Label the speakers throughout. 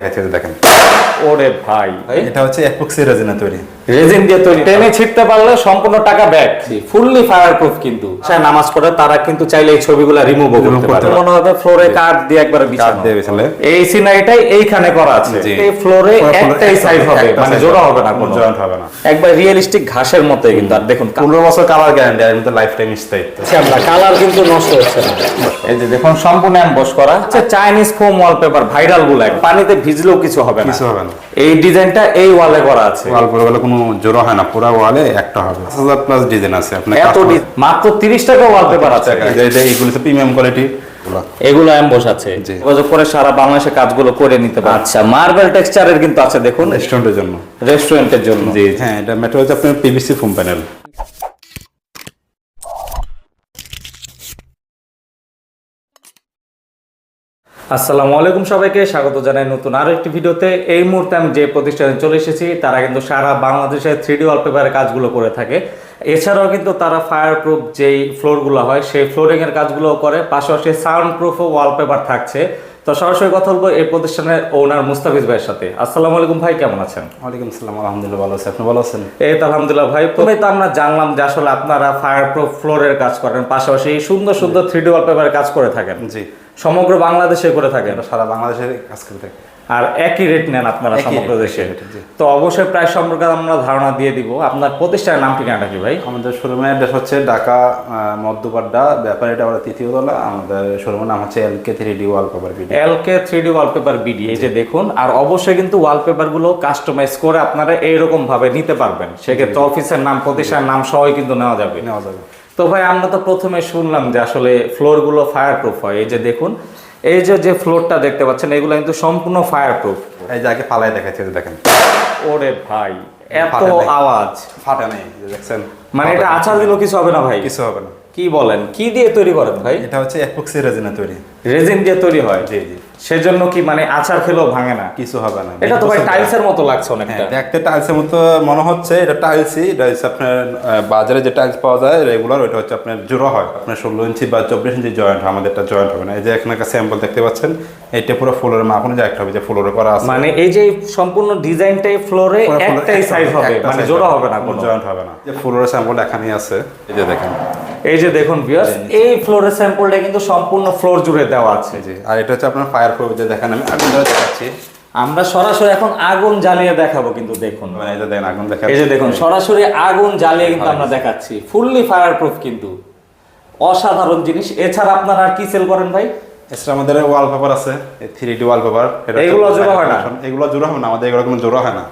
Speaker 1: গেছে দেখেন
Speaker 2: ওরে ভাই।
Speaker 1: এটা হচ্ছে এপক্সি রেজিনা তৈরি।
Speaker 2: রেজিন দিয়ে তৈরি। টেনে ছিটতে পারলে সম্পূর্ণ টাকা ব্যাক ফুললি ফায়ার প্রুফ কিন্তু। সে নামাজ পড়ে তারা কিন্তু চাইলে এই ছবিগুলো রিমুভ করতে পারে মনে হবে ফ্লোরে কাঠ দিয়ে একবার বিছানো।
Speaker 1: দিয়ে বিছালে।
Speaker 2: এই সিনারিটাই এইখানে করা আছে। এই ফ্লোরে একটাই হবে মানে জোড়া হবে। না কোনো।
Speaker 1: জয়েন্ট হবে না।
Speaker 2: একবার রিয়েলিস্টিক ঘাসের মতো কিন্তু আর দেখুন
Speaker 1: পনেরো বছর কালার গ্যারান্টি আর কিন্তু লাইফ টাইম স্থায়িত্ব
Speaker 2: কালার কিন্তু নষ্ট হচ্ছে না। এই যে দেখুন সম্পূর্ণ এমবস করা। হচ্ছে চাইনিজ ফোম ওয়ালপেপার ভাইরালগুলো পানিতে ভিজলেও কিছু হবে না।
Speaker 1: কিছু হবে না।
Speaker 2: এই ডিজাইনটা এই ওয়ালে করা আছে।
Speaker 1: ওয়াল পরে গেলে কোনো জোড়া হয় না পুরো ওয়ালে একটা হবে। পাঁচ হাজার প্লাস ডিজাইন আছে আপনার
Speaker 2: এত মাত্র তিরিশ টাকা ওয়ালপেপার আছে।
Speaker 1: এইগুলো তো প্রিমিয়াম কোয়ালিটি
Speaker 2: এগুলো। এমবস আছে। যোগাযোগ করে সারা বাংলাদেশে কাজগুলো করে নিতে পারে আচ্ছা মার্বেল টেক্সচারের কিন্তু আছে দেখুন।
Speaker 1: রেস্টুরেন্টের জন্য।
Speaker 2: রেস্টুরেন্টের জন্য।
Speaker 1: জি হ্যাঁ এটা হচ্ছে আপনার পিভিসি ফোম প্যানেল
Speaker 2: আসসালামু আলাইকুম সবাইকে স্বাগত জানাই নতুন আরও একটি ভিডিওতে। এই মুহূর্তে আমি যে প্রতিষ্ঠানে চলে এসেছি তারা কিন্তু সারা বাংলাদেশে থ্রিডি ওয়ালপেপারের কাজগুলো করে থাকে। এছাড়াও কিন্তু তারা ফায়ার প্রুফ যেই ফ্লোরগুলো হয় সেই ফ্লোরিং এর কাজগুলো করে। পাশাপাশি সাউন্ড প্রুফও ওয়ালপেপার থাকছে। তো সরাসরি কথা বলব এই প্রতিষ্ঠানের ওনার মুস্তাফিজ ভাইয়ের সাথে। আসসালামু আলাইকুম ভাই কেমন আছেন?
Speaker 1: ওয়ালাইকুম আসসালাম আলহামদুলিল্লাহ ভালো আছে। আপনি ভালো আছেন?
Speaker 2: এই তো আলহামদুলিল্লাহ ভাই প্রথমে তো আমরা জানলাম যে আসলে আপনারা ফায়ার প্রুফ ফ্লোরের কাজ করেন পাশাপাশি সুন্দর সুন্দর থ্রিডি ওয়ালপেপারের কাজ করে থাকেন।
Speaker 1: জি।
Speaker 2: সমগ্র বাংলাদেশে করে থাকেন।
Speaker 1: সারা বাংলাদেশে কাজ করে থাকে।
Speaker 2: আর একই রেট নেন আপনারা সমগ্র দেশে। তো অবশ্যই প্রায় সম্পর্কে আমরা ধারণা দিয়ে দিব। আপনার প্রতিষ্ঠানের নাম ঠিকানাটা কি ভাই?
Speaker 1: আমাদের শোরুমের অ্যাড্রেস হচ্ছে ঢাকা মধ্যপাড্ডা ব্যাপারীটা আমরা তৃতীয় তলা। আমাদের শোরুমের নাম হচ্ছে L K three D wall cover video
Speaker 2: L K three D wallpaper BD এই যে দেখুন। আর অবশ্যই কিন্তু ওয়ালপেপারগুলো কাস্টমাইজ করে আপনারা এইরকম ভাবে নিতে পারবেন। সেক্ষেত্রে অফিসের নাম প্রতিষ্ঠানের নাম সবাই কিন্তু নেওয়া যাবে।
Speaker 1: নেওয়া যাবে।
Speaker 2: তো ভাই আমরা তো প্রথমে শুনলাম যে আসলে ফ্লোরগুলো ফায়ার প্রুফ হয়। এই যে দেখুন এই যে যে ফ্লোরটা দেখতে পাচ্ছেন এগুলো কিন্তু সম্পূর্ণ ফায়ার প্রুফ
Speaker 1: এই যে আগে পালায় দেখাচ্ছে দেখেন।
Speaker 2: ওরে ভাই এত আওয়াজ।
Speaker 1: ফাটা নেই দেখছেন।
Speaker 2: মানে এটা আচার দিলেও কিছু হবে না ভাই?
Speaker 1: কিছু হবে না।
Speaker 2: কি বলেন? কি দিয়ে তৈরি করেন ভাই?
Speaker 1: এটা হচ্ছে এপক্সি রেজিনা তৈরি।
Speaker 2: রেজিন দিয়ে তৈরি হয়?
Speaker 1: জি জি।
Speaker 2: সেজন্য কি মানে আচার খেলেও ভাঙে না?
Speaker 1: কিছু হবে না।
Speaker 2: এটা তো ভাই টাইলসের মতো লাগছে অনেকটা।
Speaker 1: হ্যাঁ দেখতে টাইলসের মতো মনে হচ্ছে। এটা টাইলসই এটা হচ্ছে আপনার বাজারে যে টাইলস পাওয়া যায় রেগুলার ওইটা হচ্ছে আপনার জোড়া হয়। আপনার ষোলো ইঞ্চি বা চব্বিশ ইঞ্চি জয়েন্ট আমাদের এটা জয়েন্ট হবে না। এই যে এখানে একটা স্যাম্পল দেখতে পাচ্ছেন এটা পুরো ফ্লোরের মাপনে যে একটা হবে যে ফ্লোরে করা আছে।
Speaker 2: মানে এই যে সম্পূর্ণ ডিজাইনটাই ফ্লোরে একটাই সাইজ হবে মানে জোড়া হবে। না কোনো।
Speaker 1: জয়েন্ট হবে না। যে ফ্লোরের স্যাম্পল এখানেই আছে। এই যে দেখেন।
Speaker 2: এই যে দেখুন ভিউয়ার্স এই ফ্লোরের স্যাম্পলটা কিন্তু সম্পূর্ণ ফ্লোর জুড়ে দেওয়া আছে।
Speaker 1: জি আর এটা হচ্ছে আপনার ফায়ার প্রুফ যে দেখেন আমি আগুন ধরে দেখাচ্ছি।
Speaker 2: আমরা সরাসরি এখন আগুন জ্বালিয়ে দেখাবো কিন্তু দেখুন।
Speaker 1: মানে যে দেখেন আগুন দেখা
Speaker 2: এই যে দেখুন সরাসরি আগুন জ্বালিয়ে কিন্তু আমরা দেখাচ্ছি। ফুললি ফায়ার প্রুফ কিন্তু। অসাধারণ জিনিস। এছাড়া আপনারা আর কি সেল করেন ভাই?
Speaker 1: এছাড়া আমাদের ওয়ালপেপার আছে থ্রি ডি ওয়ালপেপার
Speaker 2: এগুলো জোড়া হয় না?
Speaker 1: এগুলো জোড়া হবে না আমাদের এগুলো কোনো জোড়া হয় না।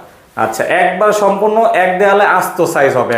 Speaker 2: আচ্ছা একবার সম্পূর্ণ এক দেয়ালে আস্ত সাইজ হবে।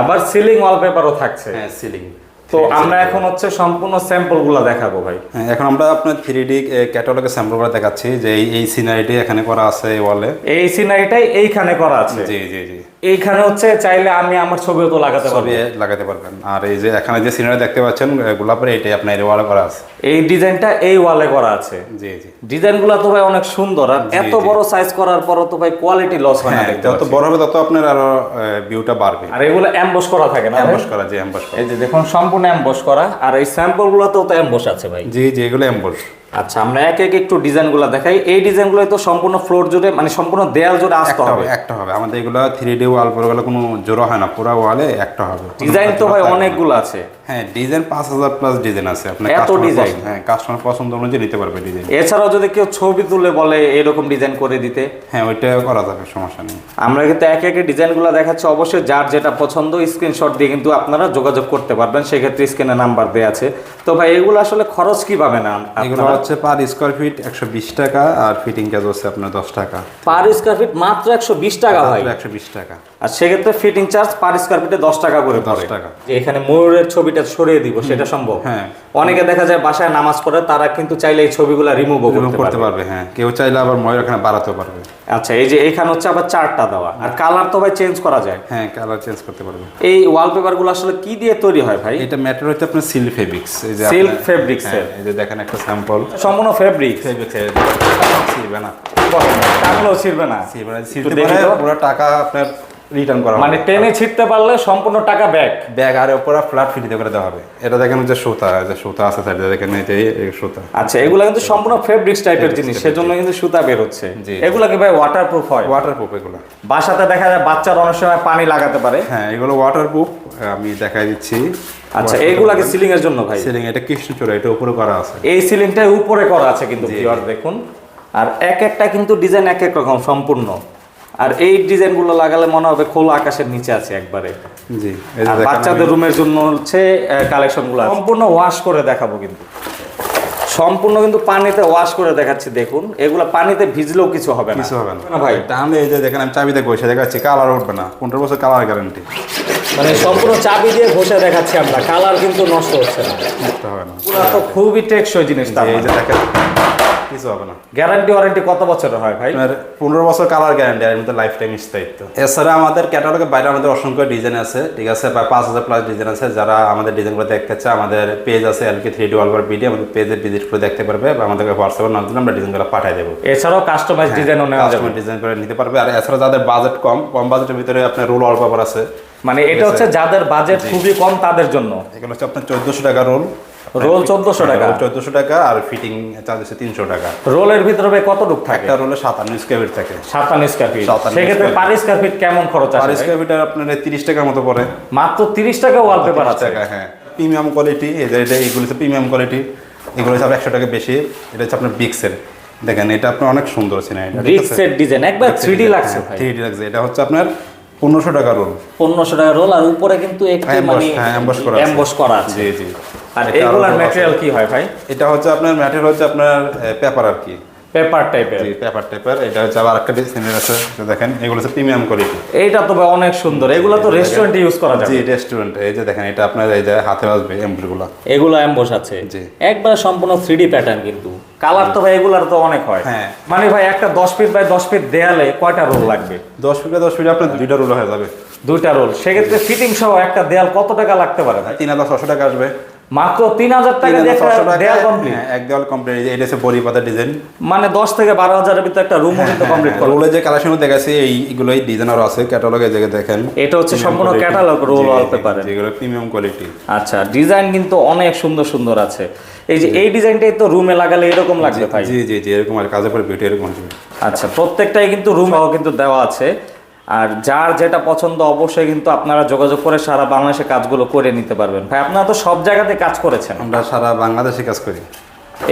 Speaker 2: আবার সিলিং ওয়ালপেপারও থাকছে।
Speaker 1: হ্যাঁ সিলিং
Speaker 2: তো আমরা এখন হচ্ছে সম্পূর্ণ স্যাম্পলগুলো দেখাবো ভাই।
Speaker 1: হ্যাঁ এখন আমরা আপনার থ্রি ডি ক্যাটালগের স্যাম্পলগুলো দেখাচ্ছি যে এই এই সিনারিটি এখানে করা আছে এই ওয়ালে
Speaker 2: এই সিনারিটাই এইখানে করা আছে।
Speaker 1: জি জি জি।
Speaker 2: এইখানে হচ্ছে চাইলে আমি আমার ছবিও তো লাগাতে পারব।
Speaker 1: লাগাতে পারবেন। আর এই যে এখানে যে সিনারি দেখতে পাচ্ছেন গোলাপের এইটাই আপনার এই ওয়ালে করা আছে।
Speaker 2: এই ডিজাইনটা এই ওয়ালে করা আছে।
Speaker 1: জি জি।
Speaker 2: ডিজাইনগুলা তো ভাই অনেক সুন্দর। আর এত বড় সাইজ করার পরও তো ভাই কোয়ালিটি লস হয় না
Speaker 1: হ্যাঁ
Speaker 2: দেখতে
Speaker 1: যত বড় হবে তত আপনার আরও ভিউটা বাড়বে।
Speaker 2: আর এগুলো এমবস করা থাকে না?
Speaker 1: অ্যাম্বস করা জি করা।
Speaker 2: এই যে দেখুন সম্পূর্ণ এমবস করা। আর এই স্যাম্পল গুলোতেও তো এমবস আছে ভাই।
Speaker 1: জি জি এগুলো অ্যাম্বস
Speaker 2: আচ্ছা আমরা এক এক একটু ডিজাইনগুলা দেখাই। এই ডিজাইনগুলো তো সম্পূর্ণ ফ্লোর জুড়ে মানে সম্পূর্ণ দেয়াল জুড়ে আসতে হবে।
Speaker 1: একটা হবে। আমাদের এগুলো থ্রি ডি ওয়াল পরে গুলো কোনো জোড়া হয় না পুরো ওয়ালে একটা হবে।
Speaker 2: ডিজাইন তো ভাই অনেকগুলো আছে।
Speaker 1: হ্যাঁ ডিজাইন পাঁচ হাজার প্লাস ডিজাইন আছে। আপনার
Speaker 2: এত
Speaker 1: customer হ্যাঁ কাস্টমার পছন্দ অনুযায়ী নিতে পারবে ডিজাইন
Speaker 2: এছাড়াও যদি কেউ ছবি তুলে বলে এরকম ডিজাইন করে দিতে?
Speaker 1: হ্যাঁ ওইটাও করা যাবে সমস্যা নেই।
Speaker 2: আমরা কিন্তু এক এক ডিজাইনগুলো দেখাচ্ছি। অবশ্যই যার যেটা পছন্দ স্ক্রিনশট দিয়ে কিন্তু আপনারা যোগাযোগ করতে পারবেন। সেক্ষেত্রে স্ক্রিনে নাম্বার দেওয়া আছে। তো ভাই এগুলো আসলে খরচ
Speaker 1: এগুলো হচ্ছে পার স্কোয়ার ফিট একশো বিশ টাকা আর ফিটিং চার্জ হচ্ছে আপনার দশ টাকা।
Speaker 2: পার স্কোয়ার ফিট মাত্র একশো বিশ টাকা ভাই।
Speaker 1: একশো বিশ টাকা।
Speaker 2: আর সেক্ষেত্রে ফিটিং চার্জ পার স্কোয়ার ফিটে দশ টাকা করে
Speaker 1: দশ টাকা।
Speaker 2: এখানে ময়ূরের ছবিটা সরিয়ে দিব সেটা সম্ভব।
Speaker 1: হ্যাঁ।
Speaker 2: অনেকে দেখা যায় বাসায় নামাজ পড়ে তারা কিন্তু চাইলে এই ছবিগুলো রিমুভ করতে পারবে।
Speaker 1: হ্যাঁ। কেউ চাইলে আবার ময়ের এখানে বাড়াতেও পারবে।
Speaker 2: আচ্ছা এই যে এখানে হচ্ছে আবার চারটা দেওয়া। আর কালার তো ভাই চেঞ্জ করা যায়।
Speaker 1: হ্যাঁ কালার চেঞ্জ করতে পারবে।
Speaker 2: এই ওয়ালপেপারগুলো আসলে কি দিয়ে তৈরি হয় ভাই?
Speaker 1: এটা ম্যাটার হচ্ছে আপনার সিল্ক ফেব্রিক্স এই যে আপনার-
Speaker 2: fabrics
Speaker 1: হ্যাঁ। এই যে দেখেন একটা স্যাম্পল
Speaker 2: সম্পূর্ণ ফেব্রিক
Speaker 1: ফেব্রিক্স ছিড়বে না
Speaker 2: টাকলেও ছিড়বে না।
Speaker 1: ছিড়বে না। পুরো টাকা আপনার রিটার্ন করা
Speaker 2: মানে টেনে ছিটতে পারলে সম্পূর্ণ টাকা ব্যাক
Speaker 1: ব্যাগ আর উপরে ফ্ল্যাট ফ্রিতে করে দেওয়া হবে। এটা দেখেন যে সুতা যে সুতা আছে সাইডে দেখেন এই যে সুতা।
Speaker 2: আচ্ছা এগুলো কিন্তু সম্পূর্ণ ফেব্রিক্স টাইপের জিনিস সেজন্য কিন্তু সুতা বের হচ্ছে। এগুলো কি ভাই ওয়াটারপ্রুফ হয়।
Speaker 1: ওয়াটার প্রুফ এগুলো।
Speaker 2: বাসাতে দেখা যায় বাচ্চারা অনেক সময় পানি লাগাতে পারে।
Speaker 1: হ্যাঁ এগুলো ওয়াটার প্রুফ আমি দেখাই দিচ্ছি।
Speaker 2: আচ্ছা এইগুলা কি সিলিং এর জন্য ভাই?
Speaker 1: সিলিং এটা কৃষ্ণচূড়া এটা উপরে করা আছে।
Speaker 2: এই সিলিংটা উপরে করা আছে কিন্তু দেখুন। আর এক একটা কিন্তু ডিজাইন এক এক রকম সম্পূর্ণ। আর এই ডিজাইনগুলো লাগালে মনে হবে খোলা আকাশের নিচে আছে একবারে।
Speaker 1: জি
Speaker 2: বাচ্চাদের রুমের জন্য হচ্ছে কালেকশনগুলো সম্পূর্ণ ওয়াশ করে দেখাবো কিন্তু। সম্পূর্ণ কিন্তু পানিতে ওয়াশ করে দেখাচ্ছি দেখুন। এগুলো পানিতে ভিজলেও কিছু হবে না।
Speaker 1: কিছু হবে না।
Speaker 2: ভাই?
Speaker 1: টানলে এই যে দেখেন আমি চাবিতে বসে দেখাচ্ছি কালার উঠবে না। পনেরো বছর কালার গ্যারান্টি
Speaker 2: মানে সম্পূর্ণ চাবি দিয়ে ঘষে দেখাচ্ছি আমরা। কালার কিন্তু নষ্ট হচ্ছে না।
Speaker 1: করতে হবে না।
Speaker 2: তো খুবই টেকসই জিনিস
Speaker 1: এই যে দেখেন। কিছু হবে না।
Speaker 2: গ্যারান্টি ওয়ারেন্টি কত বছরের হয় ভাই?
Speaker 1: পনেরো বছর কালার গ্যারান্টি আর মধ্যে লাইফ টাইম স্থায়িত্ব এছাড়া আমাদের ক্যাটালগের বাইরে আমাদের অসংখ্য ডিজাইন আছে ঠিক আছে? প্রায় পাঁচ হাজার প্লাস ডিজাইন আছে যারা আমাদের ডিজাইনগুলো দেখতে চায় আমাদের পেজ আছে এলকে থ্রি ডি ওয়ালভার বিডি আমাদের পেজে ভিজিট করে দেখতে পারবে বা আমাদেরকে হোয়াটসঅ্যাপের মাধ্যমে আমরা ডিজাইনগুলো পাঠিয়ে দেবো।
Speaker 2: এছাড়াও কাস্টমাইজ ডিজাইনও নেওয়া যাবে।
Speaker 1: ডিজাইন করে নিতে পারবে আর এছাড়া যাদের বাজেট কম কম বাজেটের ভিতরে আপনার রোল অল পেপার আছে।
Speaker 2: মানে এটা হচ্ছে যাদের বাজেট খুবই কম তাদের জন্য।
Speaker 1: এগুলো হচ্ছে আপনার চোদ্দোশো টাকা রোল
Speaker 2: রোল চোদ্দশো টাকা।
Speaker 1: চোদ্দোশো টাকা আর ফিটিং চার্জ হচ্ছে তিনশো টাকা।
Speaker 2: রোলের ভিতরে কতটুক থাকে?
Speaker 1: একটা রোলে সাতান্ন স্কোয়ার থাকে।
Speaker 2: সাতান্ন স্কোয়ার ফিট
Speaker 1: 57
Speaker 2: সেক্ষেত্রে পার স্কোয়ার ফিট কেমন খরচ আসে
Speaker 1: স্কোয়ার ফিটার আপনার তিরিশ টাকার মতো পড়ে।
Speaker 2: মাত্র তিরিশ টাকা ওয়ালপেপার আছে।
Speaker 1: হ্যাঁ। প্রিমিয়াম কোয়ালিটি এটা এইগুলো হচ্ছে প্রিমিয়াম কোয়ালিটি এগুলো হচ্ছে একশো টাকা বেশি। এটা হচ্ছে আপনার বিক্সের দেখেন এটা আপনার অনেক সুন্দর এটা
Speaker 2: ডিজাইন একবার থ্রি ডি লাগছে
Speaker 1: থ্রি লাগছে। এটা হচ্ছে আপনার পনেরোশো টাকা রোল
Speaker 2: পনেরোশো টাকা রোল আর উপরে কিন্তু একটি মানে
Speaker 1: হ্যাঁ, করা আছে।
Speaker 2: এমবস করা আছে।
Speaker 1: জি জি।
Speaker 2: আর
Speaker 1: এটা
Speaker 2: ম্যাটেরিয়াল কি হয় ভাই?
Speaker 1: এটা হচ্ছে আপনার ম্যাটেরিয়াল হচ্ছে আপনার পেপার আর কি।
Speaker 2: পেপার টাইপের
Speaker 1: জি পেপার টেপার এটা হচ্ছে আবার একটা ডিজাইনের আছে। দেখেন এগুলো হচ্ছে প্রিমিয়াম কোয়ালিটি
Speaker 2: এইটা তো অনেক সুন্দর। এগুলো তো রেস্টুরেন্টে ইউজ করা যাবে।
Speaker 1: জি রেস্টুরেন্ট এই যে দেখেন এটা আপনার এই যে হাতে বাজবে এমব্রগুলো
Speaker 2: এগুলো এমবস আছে।
Speaker 1: জি।
Speaker 2: একবারে সম্পূর্ণ থ্রি ডি প্যাটার্ন কিন্তু। কালার তো ভাই এগুলার তো অনেক হয়।
Speaker 1: হ্যাঁ।
Speaker 2: মানে ভাই একটা দশ ফিট বাই দশ ফিট দেয়ালে কয়টা রোল লাগবে?
Speaker 1: দশ ফিট বাই দশ ফিট আপনার দুইটা রোল হয়ে যাবে।
Speaker 2: দুইটা রোল সেক্ষেত্রে ফিটিং সহ একটা দেয়াল কত টাকা লাগতে পারে ভাই?
Speaker 1: তিন হাজার ছশো টাকা আসবে।
Speaker 2: মাত্র তিন হাজার টাকা দিয়ে একটা
Speaker 1: 3,600 টাকা,
Speaker 2: দেয়াল কমপ্লিট
Speaker 1: হ্যাঁ, এক দেওয়াল কমপ্লিট এটা হচ্ছে বড়ি পাতা ডিজাইন
Speaker 2: মানে দশ থেকে বারো হাজারের ভিতরে একটা রুমও কিন্তু কমপ্লিট করবে
Speaker 1: রোলে যে কালেকশন দেখাচ্ছি এই ডিজাইন আরও আছে। ক্যাটালগে যে দেখেন
Speaker 2: এটা হচ্ছে সম্পূর্ণ ক্যাটালগ রোল
Speaker 1: যেগুলো প্রিমিয়াম কোয়ালিটি
Speaker 2: আচ্ছা ডিজাইন কিন্তু অনেক সুন্দর সুন্দর আছে। এই যে এই ডিজাইনটাই তো রুমে লাগালে এরকম লাগবে ভাই।
Speaker 1: জি জি জি এরকম আর কাজে পরে বিউটি এরকম
Speaker 2: আচ্ছা প্রত্যেকটাই কিন্তু রুম কিন্তু দেওয়া আছে। আর যার যেটা পছন্দ অবশ্যই কিন্তু আপনারা যোগাযোগ করে সারা বাংলাদেশে কাজগুলো করে নিতে পারবেন। ভাই আপনারা তো সব জায়গাতে কাজ করেছেন।
Speaker 1: আমরা সারা বাংলাদেশে কাজ করি।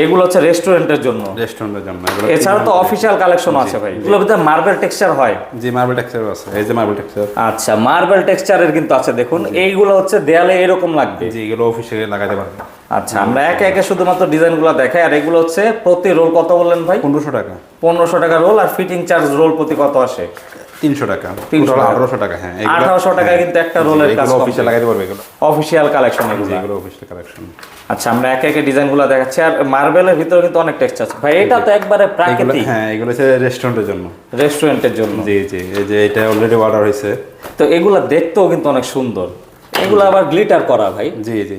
Speaker 2: এগুলো হচ্ছে রেস্টুরেন্টের জন্য।
Speaker 1: রেস্টুরেন্টের জন্য এগুলো
Speaker 2: এছাড়া তো অফিসিয়াল কালেকশন আছে ভাই। এগুলোর ভিতরে মার্বেল টেক্সচার হয়।
Speaker 1: জি মার্বেল টেক্সচার আছে। এই যে মার্বেল টেক্সচার
Speaker 2: আচ্ছা মার্বেল টেক্সচারের কিন্তু আছে দেখুন। এইগুলো হচ্ছে দেয়ালে এরকম লাগবে।
Speaker 1: জি এগুলো অফিসে লাগাতে পারবে
Speaker 2: আচ্ছা আমরা একে একে শুধুমাত্র ডিজাইনগুলো দেখাই। আর এগুলো হচ্ছে প্রতি রোল কত বললেন ভাই?
Speaker 1: পনেরোশো টাকা।
Speaker 2: পনেরোশো টাকা রোল আর ফিটিং চার্জ রোল প্রতি কত আসে?
Speaker 1: তিনশো টাকা।
Speaker 2: 300 টাকা।
Speaker 1: আঠারোশো টাকা হ্যাঁ।
Speaker 2: 1800 টাকায় কিন্তু একটা রোলের কাজ
Speaker 1: এগুলো অফিসে লাগাতে পারবে এগুলো।
Speaker 2: অফিসিয়াল কালেকশন এগুলো।
Speaker 1: এগুলো অফিসে কালেকশন
Speaker 2: আচ্ছা আমরা একে একে ডিজাইনগুলো দেখাচ্ছি। আর মার্বেলের ভিতরে কিন্তু অনেক টেক্সচার আছে। ভাই এটা তো একবারে প্রাকৃতিক।
Speaker 1: হ্যাঁ এগুলো হচ্ছে রেস্টুরেন্টের জন্য।
Speaker 2: রেস্টুরেন্টের জন্য।
Speaker 1: জি জি এই যে এটা অলরেডি অর্ডার হয়েছে।
Speaker 2: তো এগুলো দেখতেও কিন্তু অনেক সুন্দর। এগুলো আবার গ্লিটার করা ভাই।
Speaker 1: জি জি।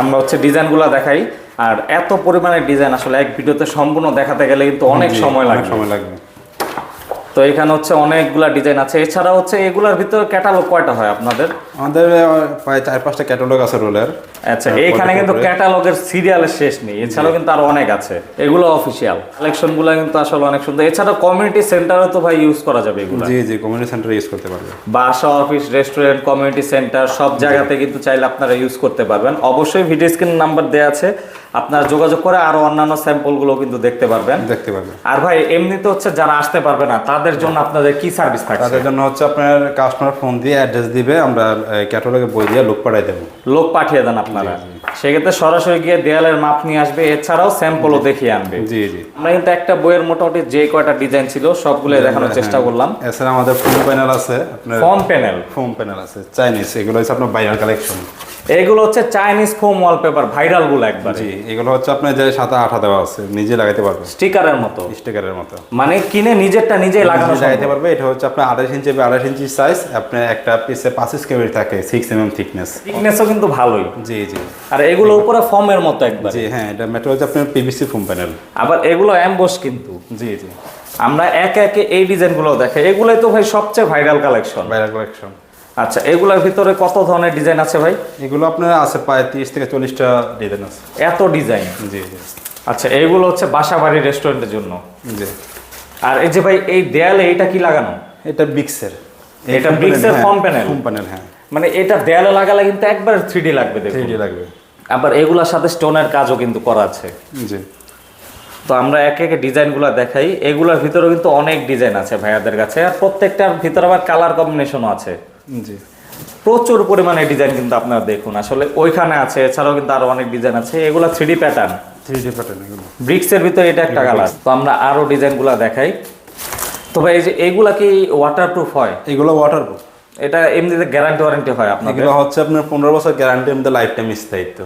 Speaker 2: আমরা হচ্ছে ডিজাইনগুলো দেখাই। আর এত পরিমাণের ডিজাইন আসলে এক ভিডিওতে সম্পূর্ণ দেখাতে গেলে কিন্তু অনেক সময় লাগবে।
Speaker 1: সময় লাগবে।
Speaker 2: তো এখানে হচ্ছে অনেকগুলা ডিজাইন আছে। এছাড়া হচ্ছে এগুলার ভিতরে ক্যাটালগ কয়টা হয় আপনাদের?
Speaker 1: আমাদের প্রায় চার পাঁচটা ক্যাটালগ আছে রোলের।
Speaker 2: আচ্ছা এইখানে কিন্তু ক্যাটালগের সিরিয়ালের শেষ নেই। এছাড়াও কিন্তু আরও অনেক আছে। এগুলো অফিসিয়াল কালেকশনগুলো কিন্তু আসলে অনেক সুন্দর। এছাড়া কমিউনিটি সেন্টারও তো ভাই ইউজ করা যাবে এগুলো।
Speaker 1: জি জি কমিউনিটি সেন্টার ইউজ করতে পারবে।
Speaker 2: বাসা অফিস রেস্টুরেন্ট কমিউনিটি সেন্টার সব জায়গাতে কিন্তু চাইলে আপনারা ইউজ করতে পারবেন। অবশ্যই ভিডিও স্ক্রিন নাম্বার দেওয়া আছে। আপনারা যোগাযোগ করে আরও অন্যান্য স্যাম্পলগুলো কিন্তু দেখতে পারবেন।
Speaker 1: দেখতে পারবে
Speaker 2: আর ভাই এমনিতে হচ্ছে যারা আসতে পারবে না তাদের জন্য আপনাদের কি সার্ভিস থাকছে?
Speaker 1: তাদের জন্য হচ্ছে আপনার কাস্টমার ফোন দিয়ে অ্যাড্রেস দিবে আমরা ক্যাটালগে বই দিয়ে লোক পাঠাই দেবো।
Speaker 2: লোক পাঠিয়ে দেন আপনারা। সেক্ষেত্রে সরাসরি গিয়ে দেয়ালের মাপ নিয়ে আসবে এছাড়াও স্যাম্পলও দেখিয়ে আনবে।
Speaker 1: জি জি।
Speaker 2: আমরা কিন্তু একটা বইয়ের মোটামুটি যে কয়টা ডিজাইন ছিল সবগুলো দেখানোর চেষ্টা করলাম।
Speaker 1: এছাড়া আমাদের ফোম প্যানেল আছে আপনার
Speaker 2: ফর্ম প্যানেল
Speaker 1: ফোম প্যানেল আছে চাইনিজ এগুলো হচ্ছে আপনার বাইরের কালেকশন
Speaker 2: এগুলো হচ্ছে চাইনিজ ফোম ওয়ালপেপার ভাইরালগুলো একবার।
Speaker 1: জি এগুলো হচ্ছে আপনার যে সাদা আঠা দেওয়া আছে নিজে লাগাইতে পারবে
Speaker 2: স্টিকারের মতো।
Speaker 1: স্টিকারের মতো।
Speaker 2: মানে কিনে নিজেরটা নিজেই লাগানো
Speaker 1: নিজে লাগাইতে পারবে এটা হচ্ছে আপনার আঠাশ ইঞ্চি বা আঠাশ ইঞ্চি সাইজ আপনার একটা পিসে পাঁচিশ কেবি থাকে সিক্স এম এম থিকনেস
Speaker 2: থিকনেসও কিন্তু ভালোই।
Speaker 1: জি জি।
Speaker 2: আর এগুলো উপরে ফর্মের মতো একবার।
Speaker 1: জি হ্যাঁ এটা মেটেরিয়াল হচ্ছে আপনার পিভিসি ফোম প্যানেল
Speaker 2: আবার এগুলো অ্যাম্বস কিন্তু।
Speaker 1: জি জি।
Speaker 2: আমরা একে একে এই ডিজাইনগুলো দেখে এগুলোই তো ভাই সবচেয়ে ভাইরাল কালেকশন
Speaker 1: ভাইরাল কালেকশন
Speaker 2: আচ্ছা এগুলোর ভিতরে কত ধরনের ডিজাইন আছে ভাই?
Speaker 1: এগুলো আপনার আছে প্রায় তিরিশ থেকে চল্লিশটা ডিজাইন আছে।
Speaker 2: এত ডিজাইন?
Speaker 1: জি জি।
Speaker 2: আচ্ছা এগুলো হচ্ছে বাসা বাসাবাড়ি রেস্টুরেন্টের জন্য?
Speaker 1: জি।
Speaker 2: আর এই যে ভাই এই দেয়ালে এটা কি লাগানো?
Speaker 1: এটা বিক্সের
Speaker 2: এটা বিক্সের foam panel?
Speaker 1: ফোম প্যানেল হ্যাঁ।
Speaker 2: মানে এটা দেয়ালে লাগালে কিন্তু একবার থ্রি লাগবে দেখুন।
Speaker 1: থ্রি লাগবে।
Speaker 2: আবার এগুলোর সাথে স্টোনের কাজও কিন্তু করা আছে।
Speaker 1: জি।
Speaker 2: তো আমরা একে একে ডিজাইনগুলো দেখাই। এগুলোর ভিতরে কিন্তু অনেক ডিজাইন আছে ভাইয়াদের কাছে। আর প্রত্যেকটার ভিতরে আবার কালার কম্বিনেশনও আছে।
Speaker 1: জি।
Speaker 2: প্রচুর পরিমাণে ডিজাইন কিন্তু আপনারা দেখুন। আসলে ওইখানে আছে এছাড়াও কিন্তু আরও অনেক ডিজাইন আছে। এগুলো থ্রি প্যাটার্ন
Speaker 1: থ্রি প্যাটার্ন এগুলো।
Speaker 2: ব্রিক্সের ভিতরে এটা একটা কালার তো আমরা আরও ডিজাইনগুলো দেখাই। তবে এই যে এইগুলা কি ওয়াটারপ্রুফ হয়?
Speaker 1: এগুলো ওয়াটারপ্রুফ
Speaker 2: এটা এমনিতে গ্যারান্টি ওয়ারেন্টি হয় আপনাদের?
Speaker 1: এগুলো হচ্ছে আপনার পনেরো বছর গ্যারান্টি মধ্যে লাইফ টাইম স্থায়িত্ব।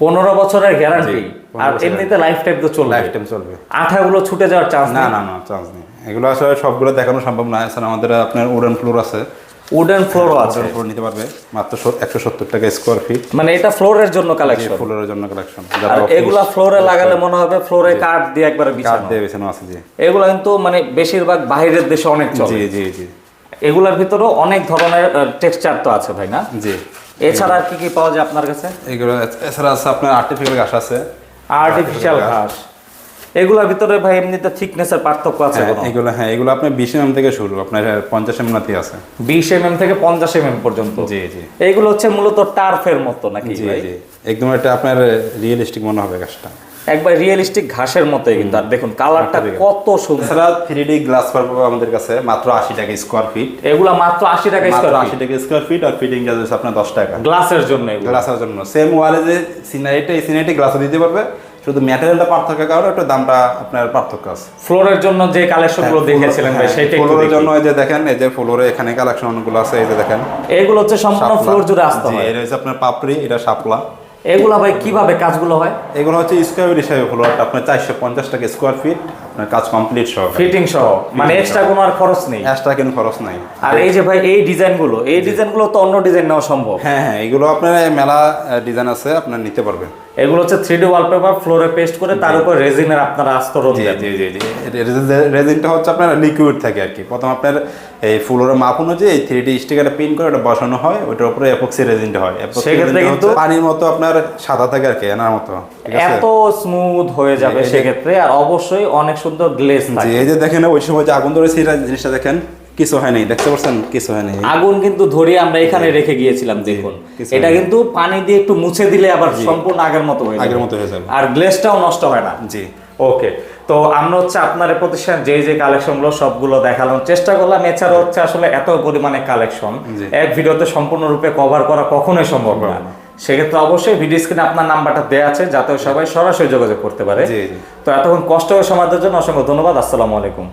Speaker 2: পনেরো বছরের গ্যারান্টি আর এমনিতে লাইফ টাইম তো চলবে।
Speaker 1: লাইফ টাইম চলবে।
Speaker 2: আঠাগুলো ছুটে যাওয়ার চান্স
Speaker 1: না না না চান্স নেই। এগুলো আসলে সবগুলো দেখানো সম্ভব না। আমাদের আপনার উডেন ফ্লোর আছে।
Speaker 2: উডেন ফ্লোরও আছে।
Speaker 1: উডেন ফ্লোর নিতে পারবে মাত্র একশো সত্তর টাকা স্কোয়ার ফিট
Speaker 2: মানে এটা ফ্লোরের জন্য কালেকশন
Speaker 1: ফ্লোরের জন্য কালেকশন
Speaker 2: আর এগুলা ফ্লোরে লাগালে মনে হবে ফ্লোরে কাঠ দিয়ে একবারে
Speaker 1: কাঠ
Speaker 2: বিছানো।
Speaker 1: দিয়ে বেছানো আছে জি।
Speaker 2: এগুলা কিন্তু মানে বেশিরভাগ বাইরের দেশে অনেক চলে।
Speaker 1: জি জি জি।
Speaker 2: এগুলার ভিতরেও অনেক ধরনের টেক্সচার তো আছে ভাই না?
Speaker 1: জি।
Speaker 2: এছাড়া আর কি কি পাওয়া যায় আপনার কাছে?
Speaker 1: এগুলো এছাড়া আছে আপনার আর্টিফিশিয়াল ঘাস আছে।
Speaker 2: আর্টিফিশিয়াল ঘাস। এগুলোর ভিতরে ভাই এমনিতে থিকনেসের পার্থক্য আছে
Speaker 1: হ্যাঁ, এগুলো হ্যাঁ এগুলো আপনার বিশ এম থেকে শুরু আপনার পঞ্চাশ এম নাতি আছে।
Speaker 2: বিশ এম থেকে পঞ্চাশ এম পর্যন্ত?
Speaker 1: জি জি।
Speaker 2: এইগুলো হচ্ছে মূলত টার্ফের মতো নাকি
Speaker 1: জি
Speaker 2: ভাই?
Speaker 1: জি। একদম এটা আপনার রিয়েলিস্টিক মনে হবে ঘাসটা।
Speaker 2: একবার রিয়েলিস্টিক ঘাসের মতোই কিন্তু আর দেখুন কালারটা কত সুন্দর।
Speaker 1: এছাড়া থ্রি ডি গ্লাস পারব আমাদের কাছে মাত্র আশি টাকা স্কোয়ার ফিট
Speaker 2: এগুলা মাত্র আশি টাকা স্কোয়ার
Speaker 1: আশি টাকা স্কোয়ার ফিট আর ফিটিং চার্জ আপনার দশ টাকা।
Speaker 2: গ্লাসের জন্য
Speaker 1: গ্লাসের জন্য। সেম ওয়ালে যে সিনারিটা এই সিনারিটি গ্লাসও দিতে পারবে শুধু ম্যাটেরিয়ালটা পার্থক্যের কারণে একটু দামটা আপনার পার্থক্য আছে।
Speaker 2: ফ্লোরের জন্য যে কালেকশনগুলো দেখেছিলেন ভাই সেটা
Speaker 1: ফ্লোরের হ্যাঁ, জন্য এই যে দেখেন এই যে ফ্লোরে এখানে কালেকশন অনেকগুলো আছে এই যে দেখেন।
Speaker 2: এগুলো হচ্ছে সম্পূর্ণ ফ্লোর জুড়ে আসতে হয়
Speaker 1: এটা হচ্ছে আপনার পাপড়ি এটা শাপলা।
Speaker 2: এগুলা ভাই কীভাবে কাজগুলো হয়?
Speaker 1: এগুলো হচ্ছে স্কোয়ার হিসাবে আপনার চারশো পঞ্চাশ টাকা স্কোয়ার ফিট আপনার কাজ কমপ্লিট সহ
Speaker 2: ফিটিং সহ মানে এক্সট্রা কোনো আর খরচ নেই?
Speaker 1: এক্সট্রা কিন্তু খরচ নাই।
Speaker 2: আর এই যে ভাই এই ডিজাইনগুলো এই ডিজাইনগুলো তো অন্য ডিজাইন নেওয়া সম্ভব।
Speaker 1: হ্যাঁ হ্যাঁ এগুলো আপনার মেলা ডিজাইন আছে আপনার নিতে পারবেন
Speaker 2: এগুলো হচ্ছে থ্রি ডি ওয়ালপেপার ফ্লোরে পেস্ট করে তার উপর রেজিনের আপনারা আস্তরণ
Speaker 1: জি জি জি রেজিনটা হচ্ছে আপনার লিকুইড থাকে আর কি। প্রথম আপনার এই ফুলের মাপ অনুযায়ী থ্রি ডি স্টিকারে পিন করে ওটা বসানো হয় ওটার উপরে এপক্সি রেজিনটা হয়।
Speaker 2: সেক্ষেত্রে কিন্তু-
Speaker 1: পানির মতো আপনার সাদা থাকে আর কি এনার মতো।
Speaker 2: এত স্মুথ হয়ে যাবে সেক্ষেত্রে আর অবশ্যই অনেক সুন্দর গ্লেজ থাকে।
Speaker 1: এই যে দেখেন ওই সময় যে আগুন ধরেছে জিনিসটা দেখেন কিছু হয়নি দেখতে পাচ্ছেন? কিছু হয়নি
Speaker 2: আগুন কিন্তু ধরিয়ে আমরা এখানে রেখে গিয়েছিলাম দেখুন। এটা কিন্তু পানি দিয়ে একটু মুছে দিলে আবার সম্পূর্ণ আগের মতো হয়ে
Speaker 1: আগের মতো হয়ে যাবে।
Speaker 2: আর গ্লেজটাও নষ্ট হয় না।
Speaker 1: জি।
Speaker 2: ওকে তো আমরা হচ্ছে আপনার প্রতিষ্ঠান যে যে কালেকশনগুলো সবগুলো দেখালাম চেষ্টা করলাম। এছাড়া হচ্ছে আসলে এত পরিমাণে কালেকশন এক ভিডিওতে সম্পূর্ণরূপে কভার করা কখনোই সম্ভব না। সেক্ষেত্রে অবশ্যই ভিডিও স্ক্রিনে আপনার নাম্বারটা দেওয়া আছে যাতে সবাই সরাসরি যোগাযোগ করতে পারে। তো এতক্ষণ কষ্ট হয়ে সমাজের জন্য অসংখ্য ধন্যবাদ। আসসালামু আলাইকুম।